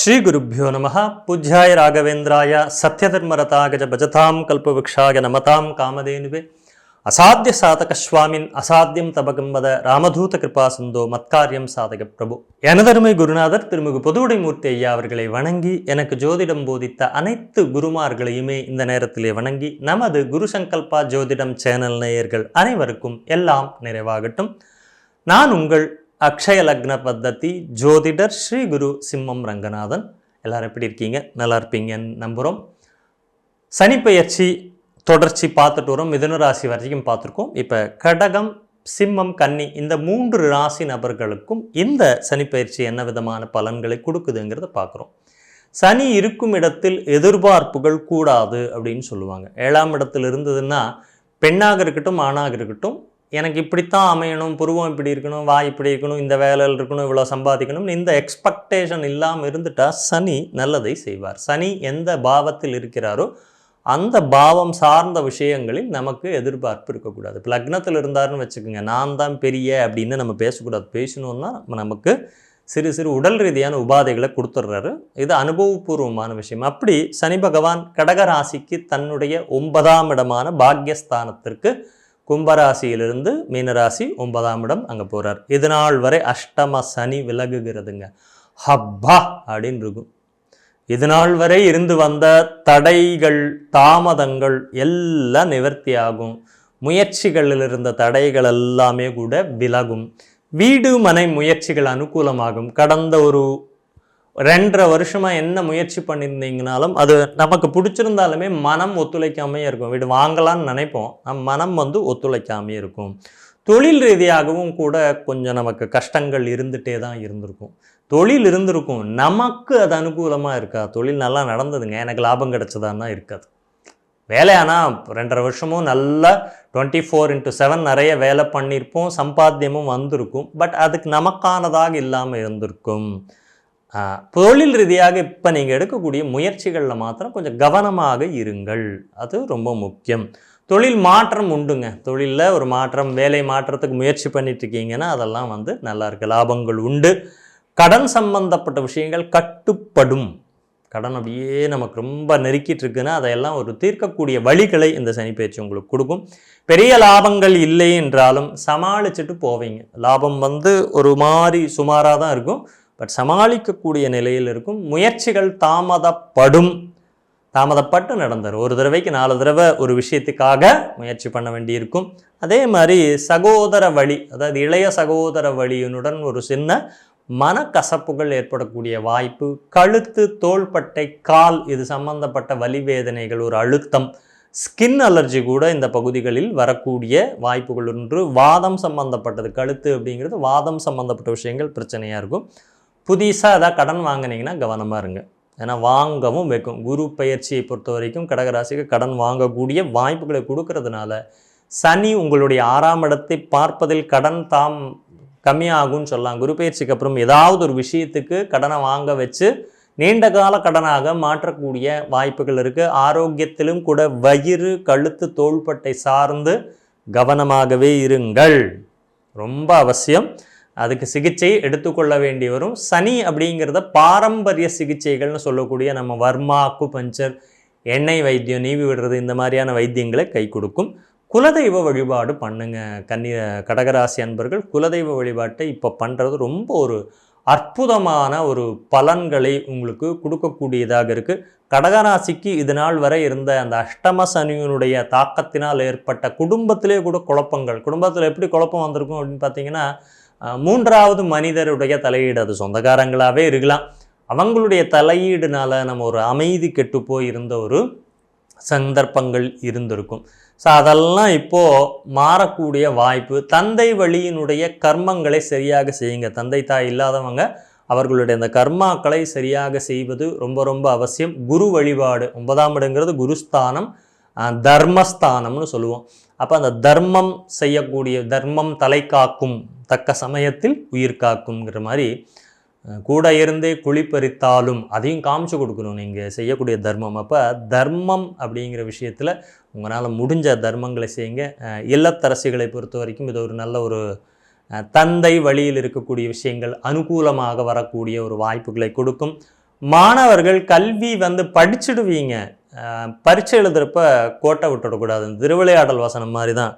ஸ்ரீ ஸ்ரீகுருப்போ நம. பூஜ்யாய ராகவேந்திராய சத்யதர்மரதாகஜ பஜதாம் கல்பவృక్షாய நமதாம் காமதேனுவே. அசாத்திய சாதக சுவாமின் அசாத்தியம் தபகம்பத ராமதூத கிருபா சிந்தோ மத்காரியம் சாதக பிரபு எனதருமை குருநாதர் திருமிகு பொதுவுடைமூர்த்தி ஐயா அவர்களை வணங்கி எனக்கு ஜோதிடம் போதித்த அனைத்து குருமார்களையுமே இந்த நேரத்திலே வணங்கி நமது குரு சங்கல்பா ஜோதிடம் சேனல் நேயர்கள் அனைவருக்கும் எல்லாம் நிறைவாகட்டும் நான் உங்கள் அக்ஷய லக்ன பத்ததி ஜோதிடர் ஸ்ரீ குரு சிம்மம் ரங்கநாதன். எல்லாரும் எப்படி இருக்கீங்க? நல்லா இருப்பீங்கன்னு நம்புகிறோம் சனிப்பெயர்ச்சி தொடர்ச்சி பார்த்துட்டு வரோம். மிதுன ராசி வரைக்கும் பார்த்துருக்கோம். இப்போ கடகம் சிம்மம் கன்னி இந்த மூன்று ராசி நபர்களுக்கும் இந்த சனிப்பெயர்ச்சி என்ன விதமான பலன்களை கொடுக்குதுங்கிறத பார்க்குறோம். சனி இருக்கும் இடத்தில் எதிர்பார்ப்புகள் கூடாது அப்படின்னு சொல்லுவாங்க. ஏழாம் இடத்தில் இருந்ததுன்னா பெண்ணாக இருக்கட்டும் ஆணாக இருக்கட்டும் எனக்கு இப்படித்தான் அமையணும் புருவம் இப்படி இருக்கணும் வாய் இப்படி இருக்கணும் இந்த வேலையில் இருக்கணும் இவ்வளோ சம்பாதிக்கணும் இந்த எக்ஸ்பெக்டேஷன் இல்லாமல் இருந்துட்டால் சனி நல்லதை செய்வார். சனி எந்த பாவத்தில் இருக்கிறாரோ அந்த பாவம் சார்ந்த விஷயங்களில் நமக்கு எதிர்பார்ப்பு இருக்கக்கூடாது. இப்போ லக்னத்தில் இருந்தாருன்னு வச்சுக்கோங்க நான் தான் பெரிய அப்படின்னு நம்ம பேசக்கூடாது. பேசணுன்னா நமக்கு சிறு சிறு உடல் ரீதியான உபாதைகளை கொடுத்துட்றாரு. இது அனுபவபூர்வமான விஷயம். அப்படி சனி பகவான் கடகராசிக்கு தன்னுடைய ஒன்பதாம் இடமான பாக்யஸ்தானத்திற்கு கும்பராசியிலிருந்து மீனராசி ஒன்பதாம் இடம் அங்கே போகிறார் இது நாள் வரை அஷ்டம சனி விலகுகிறதுங்க. ஹப்பா அப்படின்னு இருக்கும். இது நாள் வரை இருந்து வந்த தடைகள் தாமதங்கள் எல்லாம் நிவர்த்தி ஆகும். முயற்சிகளில் இருந்த தடைகள் எல்லாமே கூட விலகும். வீடு மனை முயற்சிகள் அனுகூலமாகும். கடந்த ஒரு ரெண்டரை வருஷமாக என்ன முயற்சி பண்ணியிருந்தீங்கனாலும் அது நமக்கு பிடிச்சிருந்தாலுமே மனம் ஒத்துழைக்காமே இருக்கும். வீடு வாங்கலாம்னு நினைப்போம். நம் மனம் வந்து ஒத்துழைக்காமே இருக்கும். தொழில் ரீதியாகவும் கூட கொஞ்சம் நமக்கு கஷ்டங்கள் இருந்துகிட்டே தான் இருந்திருக்கும். தொழில் இருந்திருக்கும். நமக்கு அது அனுகூலமாக இருக்கா? தொழில் நல்லா நடந்ததுங்க. எனக்கு லாபம் கிடைச்சதான்னா இருக்காது. வேலை ஆனால் ரெண்டரை வருஷமும் நல்லா டுவெண்ட்டி ஃபோர் இன்ட்டு செவன் நிறைய வேலை பண்ணியிருப்போம். சம்பாத்தியமும் வந்திருக்கும். பட் அதுக்கு நமக்கானதாக இல்லாமல் இருந்திருக்கும். தொழில் ரீதியாக இப்போ நீங்கள் எடுக்கக்கூடிய முயற்சிகளில் மாத்திரம் கொஞ்சம் கவனமாக இருங்கள். அது ரொம்ப முக்கியம். தொழில் மாற்றம் உண்டுங்க. தொழிலில் ஒரு மாற்றம் வேலை மாற்றத்துக்கு முயற்சி பண்ணிட்டு இருக்கீங்கன்னா அதெல்லாம் வந்து நல்லா இருக்குது லாபங்கள் உண்டு. கடன் சம்பந்தப்பட்ட விஷயங்கள் கட்டுப்படும். கடன் அப்படியே நமக்கு ரொம்ப நெருக்கிட்டு இருக்குன்னா அதையெல்லாம் ஒரு தீர்க்கக்கூடிய வழிகளை இந்த சனிப்பயிற்சி உங்களுக்கு கொடுக்கும். பெரிய லாபங்கள் இல்லை என்றாலும் சமாளிச்சுட்டு போவீங்க. லாபம் வந்து ஒரு மாதிரி சுமாராக தான் இருக்கும். பட் சமாளிக்கக்கூடிய நிலையில் இருக்கும். முயற்சிகள் தாமதப்படும். தாமதப்பட்டு நடந்துடும் ஒரு தடவைக்கு நாலு தடவை ஒரு விஷயத்துக்காக முயற்சி பண்ண வேண்டியிருக்கும். அதே மாதிரி சகோதர வழி அதாவது இளைய சகோதர வழியினுடன் ஒரு சின்ன மனக்கசப்புகள் ஏற்படக்கூடிய வாய்ப்பு கழுத்து தோள்பட்டை கால் இது சம்பந்தப்பட்ட வலி வேதனைகள் ஒரு அழுத்தம் ஸ்கின் அலர்ஜி கூட இந்த பகுதிகளில் வரக்கூடிய வாய்ப்புகள் ஒன்று வாதம் சம்பந்தப்பட்டது கழுத்து அப்படிங்கிறது வாதம் சம்பந்தப்பட்ட விஷயங்கள் பிரச்சனையாக இருக்கும். புதுசாக ஏதாவது கடன் வாங்குனீங்கன்னா கவனமாக இருங்க. ஏன்னா வாங்கவும் வைக்கும். குரு பயிற்சியை பொறுத்த வரைக்கும் கடகராசிக்கு கடன் வாங்கக்கூடிய வாய்ப்புகளை கொடுக்கறதுனால சனி உங்களுடைய ஆறாம் இடத்தை பார்ப்பதில் கடன் தாம் கம்மியாகும்னு சொல்லலாம். குரு பயிற்சிக்கு அப்புறம் ஏதாவது ஒரு விஷயத்துக்கு கடனை வாங்க வச்சு நீண்ட கால கடனாக மாற்றக்கூடிய வாய்ப்புகள் இருக்குது ஆரோக்கியத்திலும் கூட வயிறு கழுத்து தோள்பட்டை சார்ந்து கவனமாகவே இருங்கள். ரொம்ப அவசியம். அதுக்கு சிகிச்சை எடுத்துக்கொள்ள வேண்டி வரும். சனி அப்படிங்கிறத பாரம்பரிய சிகிச்சைகள்னு சொல்லக்கூடிய நம்ம வர்மா அக்கு பஞ்சர் எண்ணெய் வைத்தியம் நீவி விடுறது இந்த மாதிரியான வைத்தியங்களை கை கொடுக்கும். குலதெய்வ வழிபாடு பண்ணுங்க. கன்னி கடகராசி அன்பர்கள் குலதெய்வ வழிபாட்டை இப்போ பண்ணுறது ரொம்ப ஒரு அற்புதமான ஒரு பலன்களை உங்களுக்கு கொடுக்கக்கூடியதாக இருக்குது கடகராசிக்கு இது நாள் வரை இருந்த அந்த அஷ்டம சனியினுடைய தாக்கத்தினால் ஏற்பட்ட குடும்பத்திலே கூட குழப்பங்கள். குடும்பத்தில் எப்படி குழப்பம் வந்திருக்கும் அப்படின்னு பார்த்தீங்கன்னா மூன்றாவது மனிதருடைய தலையீடு அது சொந்தக்காரங்களாகவே இருக்கலாம். அவங்களுடைய தலையீடுனால நம்ம ஒரு அமைதி கெட்டுப்போய் இருந்த ஒரு சந்தர்ப்பங்கள் இருந்திருக்கும். ஸோ அதெல்லாம் இப்போது மாறக்கூடிய வாய்ப்பு தந்தை வழியினுடைய கர்மங்களை சரியாக செய்யுங்க. தந்தை தாய் இல்லாதவங்க அவர்களுடைய அந்த கர்மாக்களை சரியாக செய்வது ரொம்ப ரொம்ப அவசியம். குரு வழிபாடு ஒன்பதாம் இடங்கிறது குருஸ்தானம் தர்மஸ்தானம்னு சொல்லுவோம். அப்போ அந்த தர்மம் செய்யக்கூடிய தர்மம் தலை காக்கும் தக்க சமயத்தில் உயிர் காக்குங்கிற மாதிரி கூட இருந்தே குழிப்பறித்தாலும் அதையும் காமிச்சு கொடுக்கணும். நீங்கள் செய்யக்கூடிய தர்மம். அப்போ தர்மம் அப்படிங்கிற விஷயத்தில் உங்களால் முடிஞ்ச தர்மங்களை செய்யுங்க. இல்லத்தரசிகளை பொறுத்த வரைக்கும் இது ஒரு நல்ல ஒரு தந்தை வழியில் இருக்கக்கூடிய விஷயங்கள் அனுகூலமாக வரக்கூடிய ஒரு வாய்ப்புகளை கொடுக்கும். மாணவர்கள் கல்வி வந்து படிச்சுடுவீங்க. பரீட்சை எழுதுகிறப்ப கோட்டை விட்டுடக்கூடாது. திருவிளையாடல் வசனம் மாதிரி தான்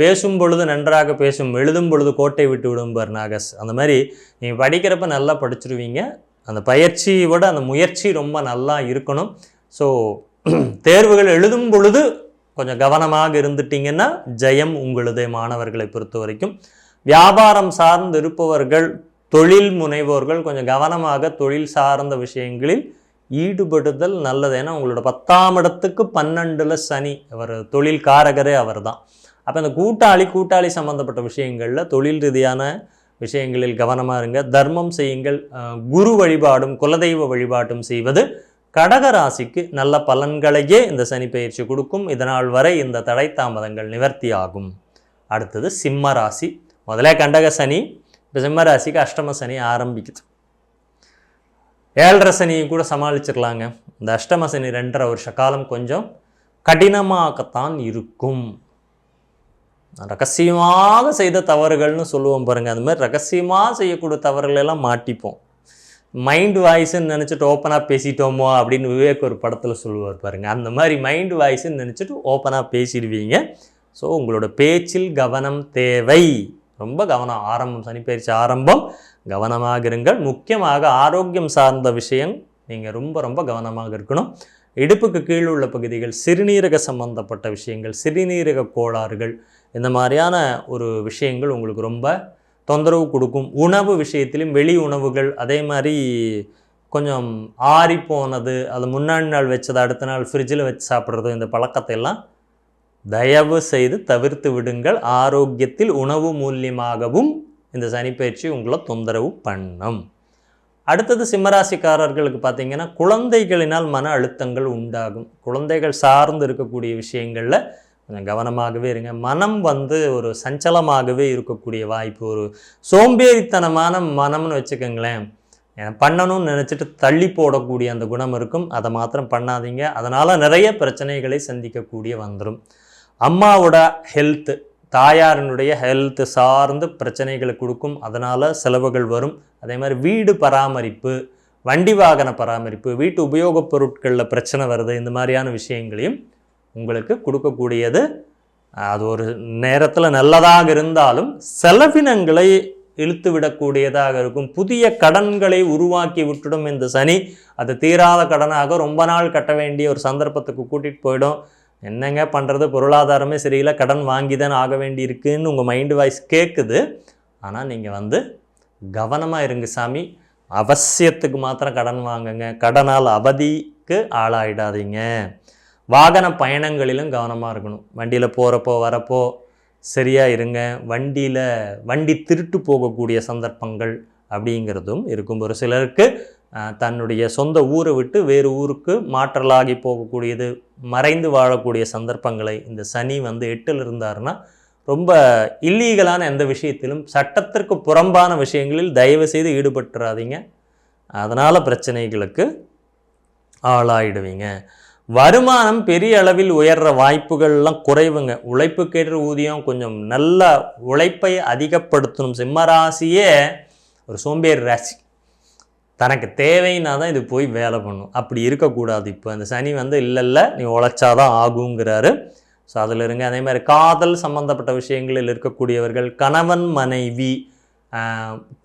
பேசும் பொழுது நன்றாக பேசும் எழுதும் பொழுது கோட்டை விட்டு விடும்பார் நாகஸ். அந்த மாதிரி நீங்கள் படிக்கிறப்ப நல்லா படிச்சிடுவீங்க அந்த பயிற்சியை விட அந்த முயற்சி ரொம்ப நல்லா இருக்கணும். ஸோ தேர்வுகள் எழுதும் பொழுது கொஞ்சம் கவனமாக இருந்துட்டீங்கன்னா ஜெயம் உங்களுதே மாணவர்களை பொறுத்த வரைக்கும். வியாபாரம் சார்ந்து இருப்பவர்கள் தொழில் முனைவோர்கள் கொஞ்சம் கவனமாக தொழில் சார்ந்த விஷயங்களில் ஈடுபடுதல் நல்லது. ஏன்னா உங்களோட பத்தாம் இடத்துக்கு பன்னெண்டில் சனி அவர் தொழில் காரகரே அவர் தான். அப்போ இந்த கூட்டாளி கூட்டாளி சம்பந்தப்பட்ட விஷயங்களில் தொழில் ரீதியான விஷயங்களில் கவனமாக இருங்க. தர்மம் செய்யுங்கள். குரு வழிபாடும் குலதெய்வ வழிபாடும் செய்வது கடக ராசிக்கு நல்ல பலன்களையே இந்த சனி பயிற்சி கொடுக்கும். இதனால் வரை இந்த தடை தாமதங்கள் நிவர்த்தி ஆகும். அடுத்தது சிம்ம ராசி. முதலே கண்டக சனி இப்போ சிம்ம ராசிக்கு அஷ்டம சனி ஆரம்பிக்குது. ஏழரை சனியும் கூட சமாளிச்சிடலாங்க இந்த அஷ்டம சனி ரெண்டரை வருஷ காலம் கொஞ்சம் கடினமாகத்தான் இருக்கும். ரகசியமாக செய்த தவறுகள்னு சொல்லுவோம் பாருங்கள் அது மாதிரி ரகசியமாக செய்யக்கூடிய தவறுகள் எல்லாம் மாட்டிப்போம். மைண்ட் வாய்ஸ்ன்னு நினச்சிட்டு ஓப்பனாக பேசிட்டோமோ அப்படின்னு விவேக் ஒரு படத்தில் சொல்லுவார் பாருங்கள் அந்த மாதிரி மைண்ட் வாய்ஸ்ன்னு நினச்சிட்டு ஓப்பனாக பேசிடுவீங்க. ஸோ உங்களோட பேச்சில் கவனம் தேவை. ரொம்ப கவனம். ஆரம்பம் சனிப்பயிற்சி ஆரம்பம். கவனமாக இருங்கள். முக்கியமாக ஆரோக்கியம் சார்ந்த விஷயம். நீங்கள் ரொம்ப ரொம்ப கவனமாக இருக்கணும். இடுப்புக்கு கீழ் உள்ள பகுதிகள் சிறுநீரக சம்பந்தப்பட்ட விஷயங்கள் சிறுநீரக கோளாறுகள் இந்த மாதிரியான ஒரு விஷயங்கள் உங்களுக்கு ரொம்ப தொந்தரவு கொடுக்கும். உணவு விஷயத்திலும் வெளி உணவுகள் அதே மாதிரி கொஞ்சம் ஆறி போனது அது முன்னாடி நாள் வச்சது அடுத்த நாள் ஃப்ரிட்ஜில் வச்சு சாப்பிட்றது இந்த பழக்கத்தை எல்லாம் தயவு செய்து தவிர்த்து விடுங்கள். ஆரோக்கியத்தில் உணவு மூலியமாகவும் இந்த சனிப்பயிற்சி உங்களை தொந்தரவு பண்ணும். அடுத்தது சிம்மராசிக்காரர்களுக்கு பார்த்தீங்கன்னா குழந்தைகளினால் மன அழுத்தங்கள் உண்டாகும். குழந்தைகள் சார்ந்து இருக்கக்கூடிய விஷயங்களில் கொஞ்சம் கவனமாகவே இருங்க. மனம் வந்து ஒரு சஞ்சலமாகவே இருக்கக்கூடிய வாய்ப்பு ஒரு சோம்பேறித்தனமான மனம்னு வச்சுக்கோங்களேன். பண்ணணும்னு நினச்சிட்டு தள்ளி போடக்கூடிய அந்த குணம் இருக்கும். அதை மாத்திரம் பண்ணாதீங்க. அதனால் நிறைய பிரச்சனைகளை சந்திக்கக்கூடிய வந்துடும் அம்மாவோட ஹெல்த்து தாயாரினுடைய ஹெல்த்து சார்ந்து பிரச்சனைகளை கொடுக்கும். அதனால் செலவுகள் வரும். அதே மாதிரி வீடு பராமரிப்பு வண்டி வாகன பராமரிப்பு வீட்டு உபயோகப் பொருட்களில் பிரச்சனை வருது. இந்த மாதிரியான விஷயங்களையும் உங்களுக்கு கொடுக்கக்கூடியது. அது ஒரு நேரத்தில் நல்லதாக இருந்தாலும் செலவினங்களை இழுத்து விடக்கூடியதாக இருக்கும். புதிய கடன்களை உருவாக்கி விட்டுடும் இந்த சனி. அது தீராத கடனாக ரொம்ப நாள் கட்ட வேண்டிய ஒரு சந்தர்ப்பத்துக்கு கூட்டிகிட்டு போயிடும். என்னங்க பண்ணுறது பொருளாதாரமே சரியில்லை. கடன் வாங்கி தான் ஆக வேண்டி இருக்குன்னு உங்கள் மைண்டு வாய்ஸ் கேட்குது ஆனால் நீங்கள் வந்து கவனமாக இருங்க சாமி. அவசியத்துக்கு மாத்திரம் கடன் வாங்குங்க. கடனால் அவதிக்கு ஆளாயிடாதீங்க. வாகன பயணங்களிலும் கவனமாக இருக்கணும். வண்டியில் போகிறப்போ வரப்போ சரியாக இருங்க. வண்டியில் வண்டி திருட்டு போகக்கூடிய சந்தர்ப்பங்கள் அப்படிங்கிறதும் இருக்கும். ஒரு சிலருக்கு தன்னுடைய சொந்த ஊரை விட்டு வேறு ஊருக்கு மாற்றலாகி போகக்கூடியது மறைந்து வாழக்கூடிய சந்தர்ப்பங்களை இந்த சனி வந்து எட்டில் இருந்தாருன்னா ரொம்ப இல்லீகலான எந்த விஷயத்திலும் சட்டத்திற்கு புறம்பான விஷயங்களில் தயவு செய்து ஈடுபட்டுறாதீங்க. அதனால் பிரச்சனைகளுக்கு ஆளாயிடுவீங்க. வருமானம் பெரிய அளவில் உயர்ற வாய்ப்புகள்லாம் குறைவுங்க. உழைப்புக்கேற்ற ஊதியம் கொஞ்சம் நல்ல உழைப்பை அதிகப்படுத்தணும். சிம்மராசியே ஒரு சோம்பேறி ராசி. தனக்கு தேவைன்னா தான் இது போய் வேலை பண்ணும். அப்படி இருக்கக்கூடாது இப்போ. அந்த சனி வந்து இல்லை இல்லை நீ உழைச்சாதான் ஆகுங்கிறாரு ஸோ அதில் இருங்க. அதே மாதிரி காதல் சம்பந்தப்பட்ட விஷயங்களில் இருக்கக்கூடியவர்கள் கணவன் மனைவி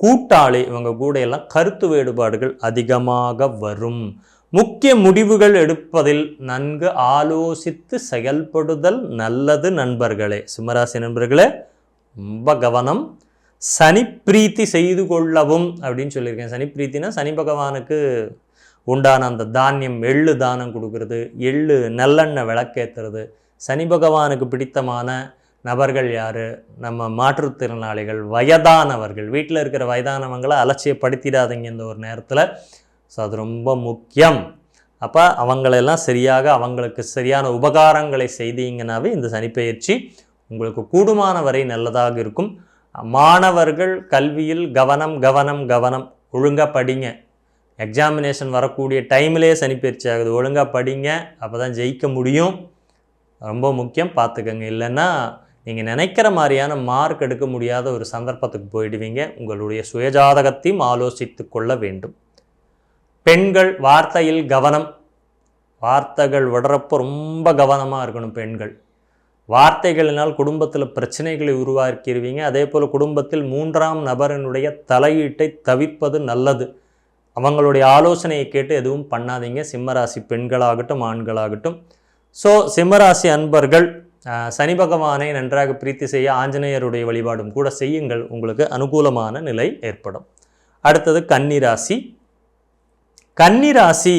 கூட்டாளி இவங்க கூட எல்லாம் கருத்து வேறுபாடுகள் அதிகமாக வரும். முக்கிய முடிவுகள் எடுப்பதில் நன்கு ஆலோசித்து செயல்படுதல் நல்லது நண்பர்களே. சிம்மராசி நண்பர்களே ரொம்ப கவனம். சனி பிரீத்தி செய்து கொள்ளவும் அப்படின்னு சொல்லியிருக்கேன். சனி பிரீத்தினா சனி பகவானுக்கு உண்டான அந்த தானியம் எள்ளு தானம் கொடுக்கறது எள்ளு நல்லெண்ணெய் விளக்கேற்றுறது சனி பகவானுக்கு பிடித்தமான நபர்கள் யார்? நம்ம மாற்றுத்திறனாளிகள் வயதானவர்கள். வீட்டில் இருக்கிற வயதானவங்களை அலட்சியப்படுத்திடாதீங்க இந்த ஒரு நேரத்தில். ஸோ அது ரொம்ப முக்கியம். அப்போ அவங்களெல்லாம் சரியாக அவங்களுக்கு சரியான உபகாரங்களை செய்தீங்கன்னாவே இந்த சனிப்பெயர்ச்சி உங்களுக்கு கூடுமான வரை நல்லதாக இருக்கும். மாணவர்கள் கல்வியில் கவனம் கவனம் கவனம் ஒழுங்காக படிங்க. எக்ஸாமினேஷன் வரக்கூடிய டைம்லேயே சனிப்பயிற்சி ஆகுது. ஒழுங்காக படிங்க அப்போ தான் ஜெயிக்க முடியும். ரொம்ப முக்கியம். பார்த்துக்கங்க. இல்லைன்னா நீங்கள் நினைக்கிற மாதிரியான மார்க் எடுக்க முடியாத ஒரு சந்தர்ப்பத்துக்கு போயிடுவீங்க. உங்களுடைய சுயஜாதகத்தையும் ஆலோசித்து கொள்ள வேண்டும். பெண்கள் வார்த்தையில் கவனம். வார்த்தைகள் விடுறப்போ ரொம்ப கவனமாக இருக்கணும் பெண்கள். வார்த்தைகளினால் குடும்பத்தில் பிரச்சனைகளை உருவாக்கிடுவீங்க அதே போல் குடும்பத்தில் மூன்றாம் நபரினுடைய தலையீட்டை தவிர்ப்பது நல்லது. அவங்களுடைய ஆலோசனையை கேட்டு எதுவும் பண்ணாதீங்க. சிம்மராசி பெண்களாகட்டும் ஆண்களாகட்டும். ஸோ சிம்மராசி அன்பர்கள் சனி பகவானை நன்றாக பிரீத்தி செய்ய ஆஞ்சநேயருடைய வழிபாடும் கூட செய்யுங்கள். உங்களுக்கு அனுகூலமான நிலை ஏற்படும். அடுத்தது கன்னிராசி கன்னிராசி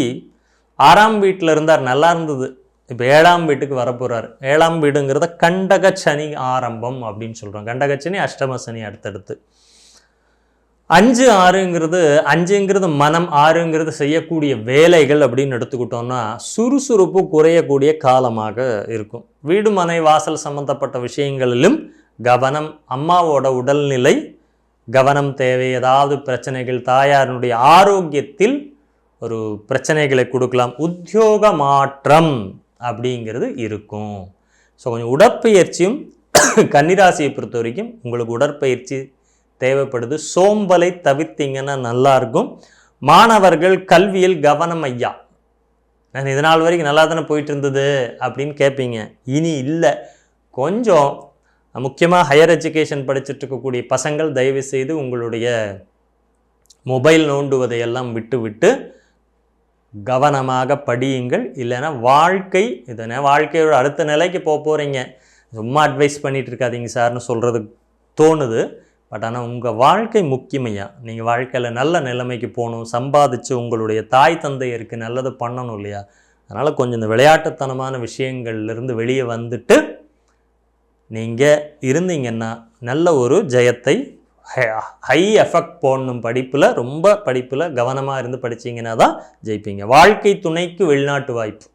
ஆறாம் வீட்டில் இருந்தார் நல்லா இருந்தது. இப்போ ஏழாம் வீட்டுக்கு வரப்போகிறார் ஏழாம் வீடுங்கிறத கண்டக சனி ஆரம்பம் அப்படின்னு சொல்கிறோம் கண்டக சனி அஷ்டம சனி அடுத்தடுத்து. அஞ்சு ஆறுங்கிறது அஞ்சுங்கிறது மனம் ஆறுங்கிறது செய்யக்கூடிய வேலைகள் அப்படின்னு எடுத்துக்கிட்டோம்னா சுறுசுறுப்பு குறையக்கூடிய காலமாக இருக்கும். வீடு மனை வாசல் சம்பந்தப்பட்ட விஷயங்களிலும் கவனம் அம்மாவோட உடல்நிலை கவனம் தேவை ஏதாவது பிரச்சனைகள் தாயாரினுடைய ஆரோக்கியத்தில் ஒரு பிரச்சனைகளை கொடுக்கலாம். உத்தியோக மாற்றம் அப்படிங்கிறது இருக்கும். ஸோ கொஞ்சம் உடற்பயிற்சியும் கன்னிராசியை பொறுத்த வரைக்கும் உங்களுக்கு உடற்பயிற்சி தேவைப்படுது. சோம்பலை தவிர்த்தீங்கன்னா நல்லாயிருக்கும். மாணவர்கள் கல்வியில் கவனம் ஐயா. நான் இது நாள் வரைக்கும் நல்லா தானே போயிட்டு இருந்தது அப்படின்னு கேட்பீங்க. இனி இல்லை. கொஞ்சம் முக்கியமாக ஹையர் எஜுகேஷன் படிச்சுட்டு இருக்கக்கூடிய பசங்கள் தயவு செய்து உங்களுடைய மொபைல் நோண்டுவதை எல்லாம் விட்டு விட்டு கவனமாக படியுங்கள் இல்லைன்னா வாழ்க்கை இதனை வாழ்க்கையோட அடுத்த நிலைக்கு போக போகிறீங்க சும்மா அட்வைஸ் பண்ணிகிட்டு இருக்காதீங்க சார்னு சொல்கிறது தோணுது. பட் ஆனால் உங்கள் வாழ்க்கை முக்கியமையா? நீங்கள் வாழ்க்கையில் நல்ல நிலைமைக்கு போகணும் சம்பாதிச்சு உங்களுடைய தாய் தந்தையருக்கு நல்லது பண்ணணும் இல்லையா? அதனால் கொஞ்சம் இந்த விளையாட்டுத்தனமான விஷயங்கள்லேருந்து வெளியே வந்துட்டு நீங்கள் இருந்தீங்கன்னா நல்ல ஒரு ஜெயத்தை ஹை எஃபெக்ட் போடணும் படிப்பில் ரொம்ப படிப்பில் கவனமாக இருந்து படிச்சீங்கன்னா தான் ஜெயிப்பீங்க. வாழ்க்கை துணைக்கு வெளிநாட்டு வாய்ப்பு.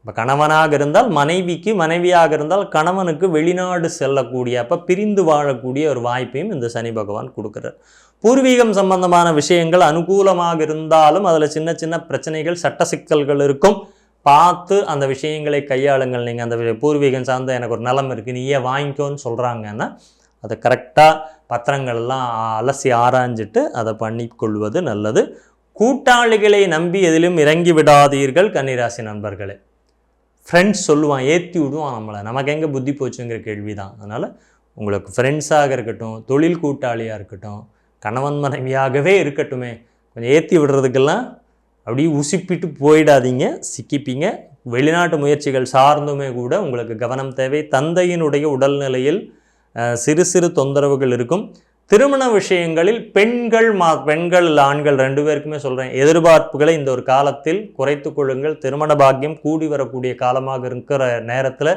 இப்போ கணவனாக இருந்தால் மனைவிக்கு மனைவியாக இருந்தால் கணவனுக்கு வெளிநாடு செல்லக்கூடிய அப்போ பிரிந்து வாழக்கூடிய ஒரு வாய்ப்பையும் இந்த சனி பகவான் கொடுக்குறார். பூர்வீகம் சம்பந்தமான விஷயங்கள் அனுகூலமாக இருந்தாலும் அதில் சின்ன சின்ன பிரச்சனைகள் சட்ட சிக்கல்கள் இருக்கும். பார்த்து அந்த விஷயங்களை கையாளுங்கள். நீங்கள் அந்த பூர்வீகம் சார்ந்த எனக்கு ஒரு நலம் இருக்குது நீயே வாங்கிக்கோன்னு சொல்கிறாங்கன்னா அதை கரெக்டாக பத்திரங்கள்லாம் அலசி ஆராய்ஞ்சிட்டு அதை பண்ணிக்கொள்வது நல்லது. கூட்டாளிகளை நம்பி எதிலும் இறங்கி விடாதீர்கள் கன்னிராசி நண்பர்களே. ஃப்ரெண்ட்ஸ் சொல்லுவான் ஏற்றி விடுவான் நம்மளை. நமக்கு எங்கே புத்தி போச்சுங்கிற கேள்வி தான் அதனால் உங்களுக்கு ஃப்ரெண்ட்ஸாக இருக்கட்டும் தொழில் கூட்டாளியாக இருக்கட்டும் கணவன் மனைவியாகவே இருக்கட்டுமே. கொஞ்சம் ஏற்றி விடுறதுக்கெல்லாம் அப்படியே உசிப்பிட்டு போயிடாதீங்க சிக்கிப்பீங்க. வெளிநாட்டு முயற்சிகள் சார்ந்துமே கூட உங்களுக்கு கவனம் தேவை. தந்தையினுடைய உடல்நிலையில் சிறு சிறு தொந்தரவுகள் இருக்கும். திருமண விஷயங்களில் பெண்கள் மா பெண்கள் ஆண்கள் ரெண்டு பேருக்குமே சொல்கிறேன் எதிர்பார்ப்புகளை இந்த ஒரு காலத்தில் குறைத்து கொள்ளுங்கள். திருமண பாக்கியம் கூடி வரக்கூடிய காலமாக இருக்கிற நேரத்தில்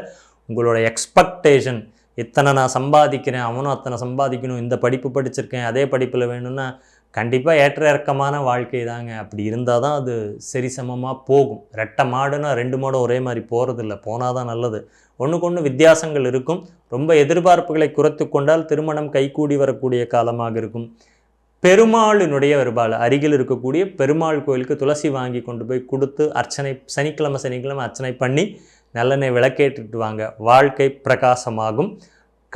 உங்களோட எக்ஸ்பெக்டேஷன் இத்தனை நான் சம்பாதிக்கிறேன் அவனும் அத்தனை சம்பாதிக்கணும் இந்த படிப்பு படிச்சிருக்கேன் அதே படிப்பில் வேணும்னா கண்டிப்பாக ஏற்ற இறக்கமான வாழ்க்கை தாங்க. அப்படி இருந்தால் தான் அது சரிசமமாக போகும். ரெட்டை மாடுன்னா ரெண்டு மாடும் ஒரே மாதிரி போகிறதில்ல போனால் தான் நல்லது. ஒன்றுக்கு ஒன்று வித்தியாசங்கள் இருக்கும். ரொம்ப எதிர்பார்ப்புகளை குறைத்து கொண்டால் திருமணம் கைகூடி வரக்கூடிய காலமாக இருக்கும். பெருமாளினுடைய வருபால் அருகில் இருக்கக்கூடிய பெருமாள் கோயிலுக்கு துளசி வாங்கி கொண்டு போய் கொடுத்து அர்ச்சனை சனிக்கிழமை சனிக்கிழமை அர்ச்சனை பண்ணி நல்லெண்ணெய் விளக்கேற்றுட்டு வாங்க. வாழ்க்கை பிரகாசமாகும்.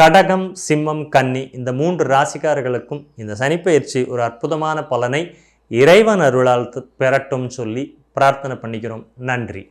கடகம் சிம்மம் கன்னி இந்த மூன்று ராசிக்காரர்களுக்கும் இந்த சனிப்பயிற்சி ஒரு அற்புதமான பலனை இறைவன் அருளால் பெறட்டும் சொல்லி பிரார்த்தனை பண்ணிக்கிறோம். நன்றி.